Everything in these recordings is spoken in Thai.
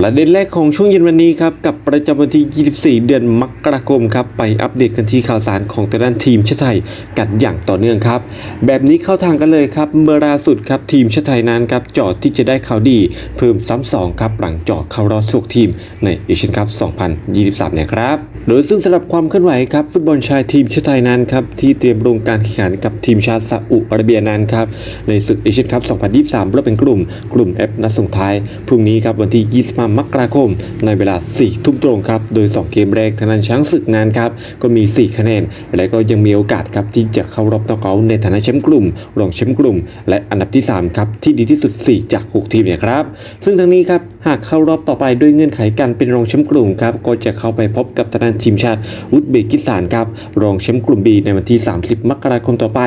ประเด็นแรกของช่วงเย็นวันนี้ครับกับประจำวันที่ 24 เดือนมกราคมครับไปอัปเดตกันที่ข่าวสารของแต่ด้านทีมชาติไทยกันอย่างต่อเนื่องครับ แบบนี้เข้าทางกันเลยครับเมื่อล่าสุดครับทีมชาติไทยนั้นครับจอดที่จะได้ข่าวดีเพิ่มซ้ำสองครับหลังจอดเข้ารอบสุกทีมในเอเชียนคัพ 2023 เนี่ยครับโดยซึ่งสำหรับความเคลื่อนไหวครับฟุตบอลชายทีมชาติไทยนั้นครับที่เตรียมลงการแข่งขันกับทีมชาติซาอุอาระเบียนั้นครับในศึกเอเชียนคัพ 2023รอบเป็นกลุ่ม กลุ่ม F นัดส่งท้ายพรุ่งนี้ครับวันที่ 25มกราคม ในเวลา 4 ทุ่มตรงครับ โดย 2 เกมแรกทางด้านช้างศึกนั้นครับ ก็มี 4 คะแนน และก็ยังมีโอกาสครับที่จะเข้ารอบน็อกเอาในฐานะแชมป์กลุ่ม รองแชมป์กลุ่ม และอันดับที่ 3 ครับ ที่ดีที่สุด 4 จาก 6 ทีมเนี่ยครับ ซึ่งทั้งนี้ครับ หากเข้ารอบต่อไปด้วยเงื่อนไขการเป็นรองแชมป์กลุ่มครับก็จะเข้าไปพบกับทางด้านทีมชาติอุซเบกิสถานครับรองแชมป์กลุ่ม B ในวันที่ 30 มกราคมต่อไป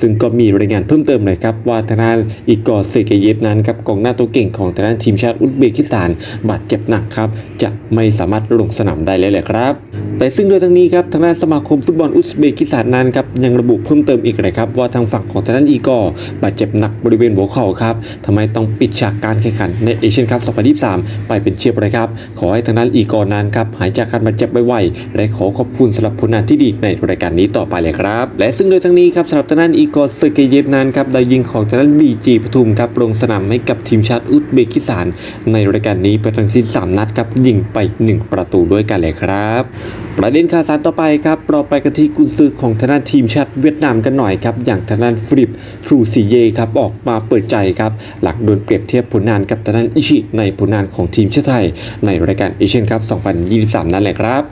ซึ่งก็มีรายงานเพิ่มเติมเลยครับว่าทางด้านอีกอร์เซเกเยฟนั้นครับกองหน้าตัวเก่งของทางด้านทีมชาติอุซเบกิสถานบาดเจ็บหนักครับจะไม่สามารถลงสนามได้เลยแหละครับ แต่ซึ่งโดยทั้งนี้ครับทางด้านสมาคมฟุตบอลอุซเบกิสถานนั้นครับยังระบุเพิ่มเติมอีกเลยครับว่าทางฝั่งของทางด้านอีกอร์บาดเจ็บหนักบริเวณหัวเข่าครับทำไมต้องปิดฉากการแข่งขันในเอเชียนคัพ2023ไปเป็นเชียบเลยครับ ขอให้ทางด้นอีกอร์นั้นครับหายจากการบาดเจ็บไวๆและขอขอบคุณสำหรับผลงานที่ดีในรายการนี้ต่อไปเลยครับ และซึ่งโดยทั้งนี้ครับสำหรับทางด้นอีกอร์เซเกเยฟนั้นครับได้ยิงของทางด้นบีจีปทุมครับลงสนามให้กับทีมชาติอุซเบกิสถานในรายการนี้เป็นทั้งสิ้น3นัดครับยิงไป 1 ประตูด้วยกันเลยครับประเด็นข่าวสารต่อไปครับเราไปกันที่กุนซือของทางด้านทีมชาติเวียดนามกันหน่อยครับ อย่างทางด้านฟริปทรูซีเยครับออกมาเปิดใจครับ หลักโดนเปรียบเทียบผลงานกับทางด้านอิชิในผลงานของทีมชาติไทยในรายการเอเชียนคัพ 2023 นั่นแหละครับ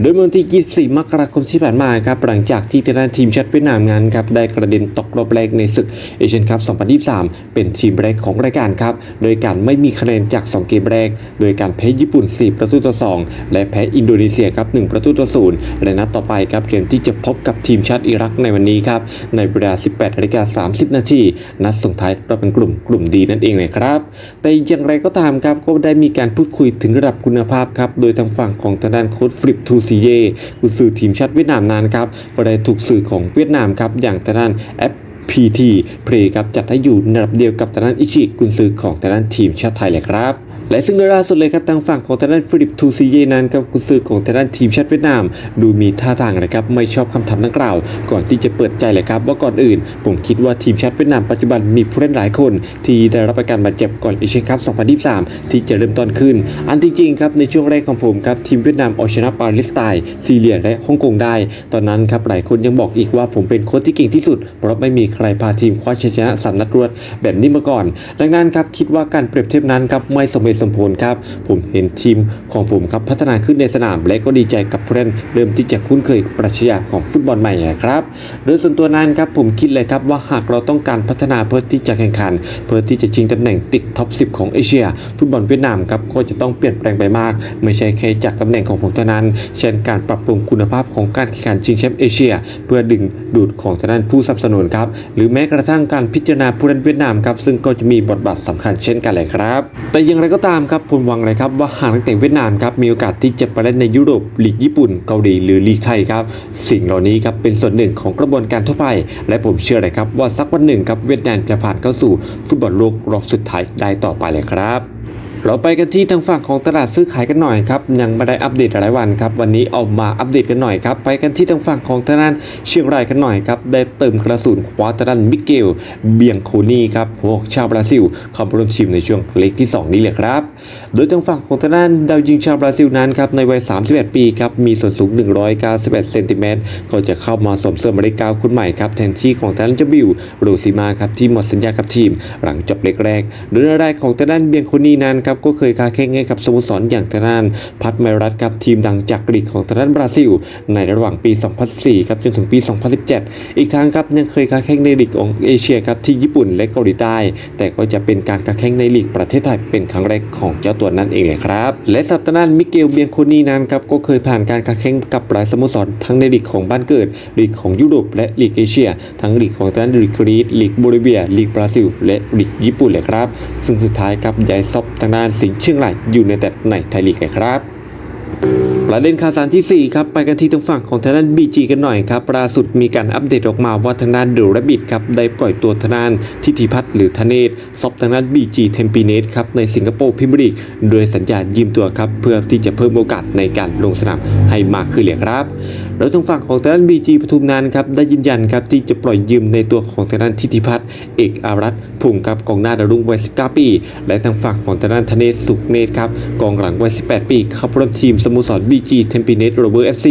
โดยเมื่อวันที่ 24 มกราคมที่ผ่านมาครับหลังจากที่ทางด้านทีมชาติเวียดนามงานครับได้กระเด็นตกรอบแรกในศึกเอเชียนคัพ 2023 เป็นทีมแรกของรายการครับ โดยการไม่มีคะแนนจาก 2 เกมแรก โดยการแพ้ญี่ปุ่น 4 ประตูต่อ 2 และแพ้อินโดนีเซียครับ 1 ประตูต่อ 0 และนัดต่อไปครับเตรียมที่จะพบกับทีมชาติอิรักในวันนี้ครับในเวลา 18นาฬิกา30 นาทีนัดส่งท้ายเราเป็นกลุ่มกลุ่มดีนั่นเองเลยครับ แต่อย่างไรก็ตามครับก็ได้มีการพูดคุยถึงระดับคุณภาพครับโดยทางฝั่งของทางด้านโค้ชฟลิปทูซีเยกุนซือทีมชาติเวียดนามนั้นครับก็ได้ถูกสื่อของเวียดนามครับอย่างทางด้านแอป PT เพลครับจัดให้อยู่ในระดับเดียวกับทางด้านอิชิกุนซือของทางด้านทีมชาติไทยเลยครับ และซึ่งโดยล่าสุดเลยครับทางฝั่งของทางด้านฟิลิปทูซีเยนั้นกับกุนซือของทางด้านทีมชาติเวียดนาม ดูมีท่าทางนะครับไม่ชอบคำถาดังกล่าว ก่อนที่จะเปิดใจเลยครับว่าก่อนอื่น ผมคิดว่าทีมชาติเวียดนามปัจจุบันมีผู้เล่นหลายคน ที่ได้รับอาการบาดเจ็บก่อนเอเชียนคัพ 2023 ที่จะเริ่มต้นขึ้น อันจริงๆครับในช่วงแรกของผมครับทีมเวียดนามเอาชนะปาเลสไตน์ซีเรียและฮ่องกงได้ ตอนนั้นครับหลายคนยังบอกอีกว่าผมเป็นโค้ชที่เก่งที่สุด เพราะไม่มีใครพาทีมคว้าชัยชนะสามนัดรวดแบบนี้มาก่อน ดังนั้นครับคิดว่าการเปรียบเทียบนั้นครับไม่สมเหตุสมผลครับ ผมเห็นทีมของผมครับพัฒนาขึ้นในสนาม และก็ดีใจกับผู้เล่นเดิมที่จะคุ้นเคยปรัชญาของฟุตบอลใหม่นะครับโดยส่วนตัวนั้นครับผมคิดเลยครับว่าหากเราต้องการพัฒนาเพื่อที่จะแข่งขัน เพื่อที่จะชิงตำแหน่งติดท็อป 10 ของเอเชีย ฟุตบอลเวียดนามครับก็จะต้องเปลี่ยนแปลงไปมาก ไม่ใช่แค่จากตำแหน่งของผมเท่านั้น เช่นการปรับปรุงคุณภาพของการแข่งขันชิงแชมป์เอเชีย เพื่อดึงดูดของทางด้านผู้สนับสนุนครับหรือแม้กระทั่งการพิจารณาผู้เล่นเวียดนามครับซึ่งก็จะมีบทบาทสำคัญเช่นกันเลยครับ แต่อย่างไรก็ตามครับผมหวังเลยครับว่าหากนักเตะเวียดนามครับมีโอกาสที่จะไปเล่นในยุโรปลีกญี่ปุ่นเกาหลีหรือลีกไทยครับสิ่งเหล่านี้ครับเป็นส่วนหนึ่งของกระบวนการทั่วไป และผมเชื่อเลยครับว่าสักวันหนึ่งครับเวียดนามจะผ่านเข้าสู่ฟุตบอลโลกรอบสุดท้ายได้ต่อไปเลยครับ เราไปกันที่ทางฝั่งของตลาดซื้อขายกันหน่อยครับยังไม่ได้อัปเดตหลายวันครับวันนี้เอามาอัปเดตกันหน่อยครับไปกันที่ทางฝั่งของทางด้านเชียงรายกันหน่อยครับได้เติมกระสุนคว้าทางด้านมิเกล เบียงโคนีครับพวกชาวบราซิลเข้ามาร่วมทีมในช่วงเล็กที่ 2 นี้เลยครับ โดยทางฝั่งของทางด้านดาวยิงชาวบราซิลนั้นครับในวัย 31 ปีครับมีส่วนสูง 191เซนติเมตรก็จะเข้ามาสมเสริมหมาเลก้าคนใหม่ครับแทนที่ของทางด้านเจาบิวโรซิมาครับที่หมดสัญญากับทีม หลังจบเล็กแรกโดยรายของทางด้านเบียงโคนีนั้นครับก็เคยค้าแข่งให้กับสโมสรอย่างทางด้านพัทไมรัสครับทีมดังจากลีกของทางด้านบราซิล ในระหว่างปี 2014 ครับจนถึงปี 2017 อีกทั้งครับยังเคยค้าแข่งในลีกของเอเชียครับที่ญี่ปุ่นและเกาหลีใต้ แต่ก็จะเป็นการค้าแข่งในลีกประเทศไทยเป็นครั้งแรกของเจ้าตัวนั้นเองเลยครับ และสัปดาห์นั้นมิเกลเบียงโคนีนั้นครับก็เคยผ่านการค้าแข่งกับหลายสโมสรทั้งในลีกของบ้านเกิดลีกของยุโรปและลีกเอเชีย ทั้งลีกของทางด้านลีกกรีซลีกโบลิเวียลีกบราซิล และลีกญี่ปุ่นเลยครับ ซึ่งสุดท้ายครับยายซบทางด้านานสิงห์เชียงรายอยู่ในแต่ในไทยลีกเลยครับประเด็นข่าวสารที่ 4 ครับ ไปกันที่ทางฝั่งของทางด้าน BG กันหน่อยครับล่าสุดมีการอัปเดตออกมาว่าทางด้านเดอะแรบบิทครับได้ปล่อยตัวทางด้านทิติพัฒน์หรือธเนศซอบทางด้าน BG เทมปีเนสครับในสิงคโปร์พรีเมียร์ลีกโดยสัญญายืมตัวครับเพื่อที่จะเพิ่มโอกาสในการลงสนามให้มากขึ้นเลยครับ แล้วทางฝั่งของทางด้าน BG ปทุมนั้นครับได้ยืนยันครับที่จะปล่อยยืมในตัวของทางด้านทิติพัฒน์เอกอารัตน์พุ่งครับกองหน้าดาวรุ่งวัย 19 ปี และทางฝั่งของทางด้านธเนศสุขเนตรครับกองหลังวัย 18 ปีเข้าร่วมทีมสโมสร BG เทมปีเนสโรเวอร์ FC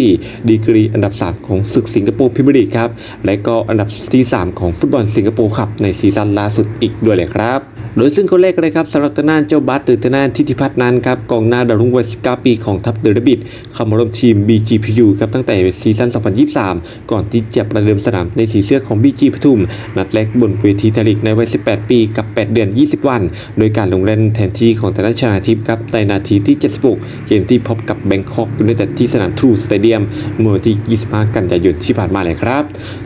ดีกรีอันดับ 3 ของศึกสิงคโปร์พรีเมียร์ลีกครับและก็อันดับที่ 3 ของฟุตบอลสิงคโปร์ครับในซีซั่นล่าสุดอีกด้วยเลยครับ โดยซึ่งคนแรกเลยครับสำหรับทางด้านเจ้าบัสหรือทางด้านทิติพัฒน์นั้นครับกองหน้าดาวรุ่งวัย19 ปีของทัพเดอะบิดเข้ามาร่วมทีม BGPU ครับตั้งแต่ซีซั่น 2023 ก่อนที่จะประเดิมสนามในสีเสื้อของ BG ปทุม นัดแรกบนเวทีไทยลีกในวัย 18 ปีกับ 8 เดือน 20 วัน โดยการลงเล่นแทนที่ของทางด้านชนาทิพย์ครับในนาทีที่ 76 เกมที่พบกับแบงคอกยูไนเต็ดที่สนามทรูสเตเดียมเมื่อวันที่ 25 กันยายนที่ผ่านมาเลยครับ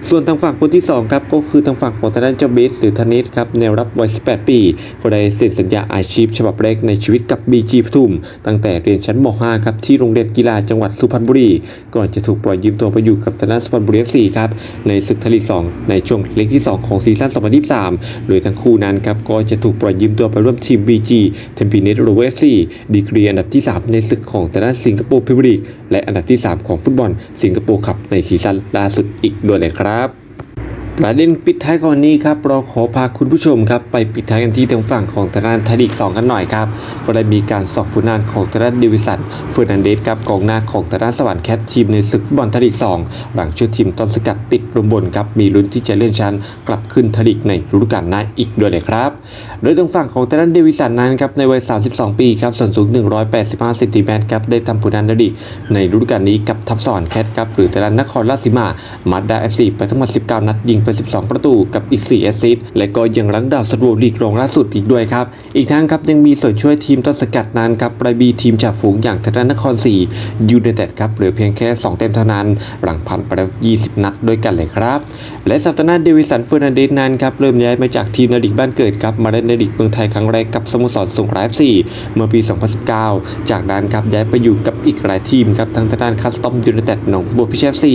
ส่วนทางฝั่งคนที่2ครับก็คือทางฝั่งของทางด้านเจ้าเบสหรือธเนศครับแนวรับวัย 18 ปีก็ได้เซ็นสัญญาอาชีพ ฉบับแรกในชีวิตกับ BG ปทุม ตั้งแต่เรียนชั้นม .5 ครับที่โรงเรียนกีฬาจังหวัดสุพรรณบุรี ก่อนจะถูกปล่อยยืมตัวไปอยู่กับทางด้าสุพรรณบุรี FC ครับในศึกทลีก2ในช่วงเล็กที่ 2 ของซีซั่น 2023 โดยทั้งคู่นั้นครับก็จะถูกปล่อยยืมตัวไปร่วมทีม BG เทมปีเนสโรเวอร์ FC ดีกรีอันดับที่ 3 ในศึกของทางด้าสิงคโปร์พรีเมียร์ลีกและอันดับที่ 3 ของฟุตบอลสิงคโปร์คัพในซีซั่นล่าสุดอีกด้วยเลยครับ ประเด็นปิดท้ายก่อนนี้ครับเราขอพาคุณผู้ชมครับไปปิดท้ายกันที่ทางฝั่งของทางด้านไทยลีก2กันหน่อยครับก็ได้มีการสอบผลงานของทางด้านเดวิสันเฟอร์นันเดสครับกองหน้าของทางด้านสวรรค์แคททีมในศึกฟุตบอลไทยลีก2หลังชุดทีมต้นสกัดติดลมบนครับมีลุ้นที่จะเลื่อนชั้น กลับขึ้นไทยลีกในฤดูกาลหน้าอีกด้วยเลยครับโดยทางฝั่งของทางด้านเดวิสันนั้นครับในวัย 32 ปีครับส่วนสูง 185ซนติเมตรครับได้ทำผลงานในลีกในฤดูกาลนี้กับทัพสวรรค์แคทครับหรือทางด้านนครราชสีมามาด้าเอฟซีไปทั้งหมด19 นัดยิงไป12 ประตูกับอีก 4 แอสซิสต์และก็ยังรั้งดาวสโตรลีกรองล่าสุดอีกด้วยครับ อีกทั้งครับยังมีส่วนช่วยทีมต้นสกัดนั้นครับปลายบีทีมจากฝูงอย่างทางด้านครศรียูไนเต็ดครับเหลือเพียงแค่ 2 เต็มเท่านั้น หลังพันไปแล้ว 20 นัดด้วยกันเลยครับ และสัปดาห์หน้าเดวิสันเฟอร์นันเดสนั้นครับเริ่มย้ายมาจากทีมในลีกบ้านเกิดครับมาเล่นในลีกเมืองไทยครั้งแรกกับสโมสรสงขลา FC เมื่อปี 2019 จากนั้นครับย้ายไปอยู่กับอีกหลายทีมครับทั้งทางด้านคัสตอมยูไนเต็ดหนองบัวพิเช FC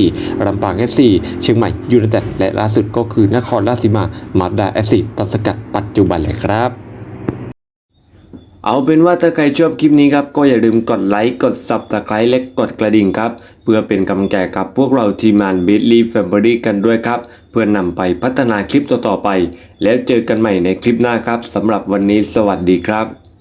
ลำปาง FC เชียงใหม่ยูไนเต็ดและล่าสุดก็คือนครราชสีมามาดา FC ต้นสกัดปัจจุบันเลยครับ เอาเป็นว่าถ้าใครชอบคลิปนี้ครับ ก็อย่าลืมกดไลค์กด subscribe และกดกระดิ่งครับ เพื่อเป็นกำลังใจกับพวกเราทีมงาน b i t l y Family กันด้วยครับ เพื่อนำไปพัฒนาคลิปต่อๆไป แล้วเจอกันใหม่ในคลิปหน้าครับสำหรับวันนี้สวัสดีครับ